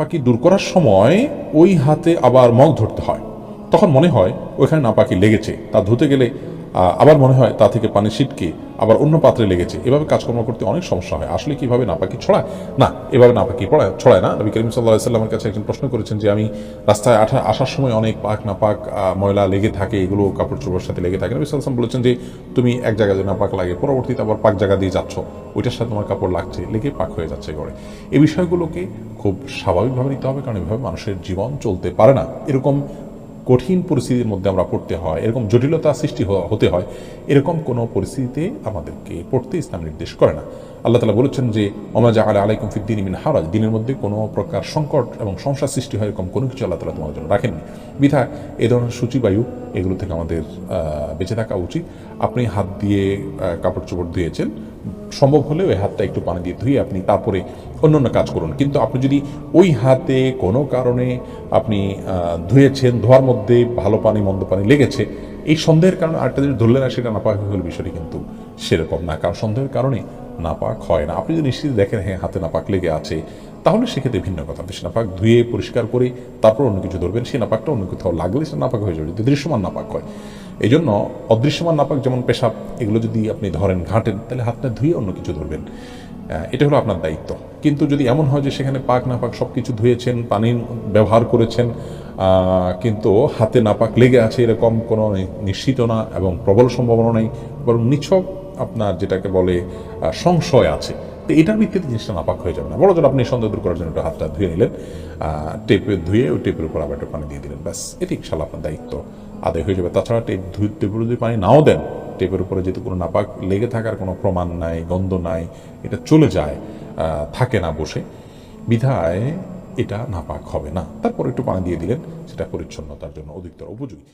নাপাকি দূর করার সময় ওই হাতে আবার মগ ধরতে হয়। তখন মনে হয় ওইখানে না পাখি লেগেছে। তা ধুতে গেলে আবার মনে হয় তা থেকে পানি ছিটকে আবার অন্য পাত্রে লেগেছে। এভাবে কাজকর্ম করতে অনেক সমস্যা হয়। আসলে কীভাবে নাপাকি ছড়ায়? না, এভাবে নাপাকি পড়ায় ছড়ায় না। নবী করিম সাল্লাহ সাল্লামের কাছে একজন প্রশ্ন করেছেন যে, আমি রাস্তায় আঠা, আসার সময় অনেক পাক, নাপাক ময়লা লেগে থাকে, এগুলো কাপড় চোপড়ের সাথে লেগে থাকে। নবী সাল্লাম বলেছেন যে, তুমি এক জায়গায় যে নাপাক লাগে পরবর্তীতে আবার পাক জায়গা দিয়ে যাচ্ছ। ওইটার সাথে তোমার কাপড় লাগছে, লেগে পাক হয়ে যাচ্ছে করে এই বিষয়গুলোকে খুব স্বাভাবিকভাবে নিতে হবে, কারণ এভাবে মানুষের জীবন চলতে পারে না। এরকম কঠিন পরিস্থিতির মধ্যে আমরা পড়তে হয়, এরকম জটিলতা সৃষ্টি হতে হয়, এরকম কোনো পরিস্থিতিতে আমাদেরকে পড়তে ইসলাম নির্দেশ করে না। আল্লাহ তালা বলেছেন যে অমা জাহাল আলাইকুম ফিদ্দিন মিন হারাজ দিনের মধ্যে কোনো প্রকার সংকট এবং সমস্যার সৃষ্টি হয় এরকম কোনো কিছু আল্লাহ তালা তোমাদের জন্য রাখেননি। বিধায় এই ধরনের সূচিবায়ু এগুলো থেকে আমাদের বেঁচে থাকা উচিত। আপনি হাত দিয়ে কাপড় চোপড় ধুয়েছেন সম্ভব হলে ওই হাতটা একটু পানি দিয়ে ধুয়ে আপনি তারপরে অন্য অন্য কাজ করুন। কিন্তু আপনি যদি ওই হাতে কোনো কারণে আপনি ধুয়েছেন, ধোয়ার মধ্যে ভালো পানি, মন্দ পানি লেগেছে, এই সন্দেহের কারণে আরেকটা যদি ধরলে না সেটা নাপাক গেলে, বিষয়টি কিন্তু সেরকম না। কারণ সন্দেহের কারণে নাপাক হয় না। আপনি যদি নিশ্চিত দেখেন হ্যাঁ হাতে নাপাক লেগে আছে, তাহলে সেক্ষেত্রে ভিন্ন কথা। আপনি নাপাক ধুয়ে পরিষ্কার করে তারপর অন্য কিছু ধরবেন সে নাপাকটা অন্য কোথাও লাগলে সে নাপাক হয়ে যাবে। যদি দৃশ্যমান নাপাক হয়। এই জন্য অদৃশ্যমান নাপাক যেমন পেশাব, এগুলো যদি আপনি ধরেন ঘাঁটেন, তাহলে হাতটা ধুয়ে অন্য কিছু ধরবেন। এটা হলো আপনার দায়িত্ব। কিন্তু যদি এমন হয় যে সেখানে পাক নাপাক সব কিছু ধুয়েছেন পানি ব্যবহার করেছেন কিন্তু হাতে নাপাক লেগে আছে এরকম কোনো নিশ্চিত না এবং প্রবল সম্ভাবনা নেই, বরং নিছক আপনার যেটাকে বলে সংশয় আছে। তো এটার ভিত্তিতে জিনিসটা নাপাক হয়ে যাবে না। বড় জোর আপনি সন্দেহ দূর করার জন্য একটু হাতটা ধুয়ে নিলেন টেপে ধুয়ে ওই টেপের উপর আবার একটু পানি দিয়ে দিলেন। ব্যাস, এটি ইনশাল্লাহ আপনার দায়িত্ব, আদায় হয়ে যাবে। তাছাড়া টেপ ধুই টেপের যদি পানি নাও দেন, টেপের উপরে যেহেতু কোনো নাপাক লেগে থাকার কোনো প্রমাণ নাই, গন্ধ নাই, এটা চলে যায় থাকে না বসে, বিধায় এটা নাপাক হবে না। তারপর একটু পানি দিয়ে দিলেন, সেটা পরিচ্ছন্নতার জন্য অধিকতর উপযোগী।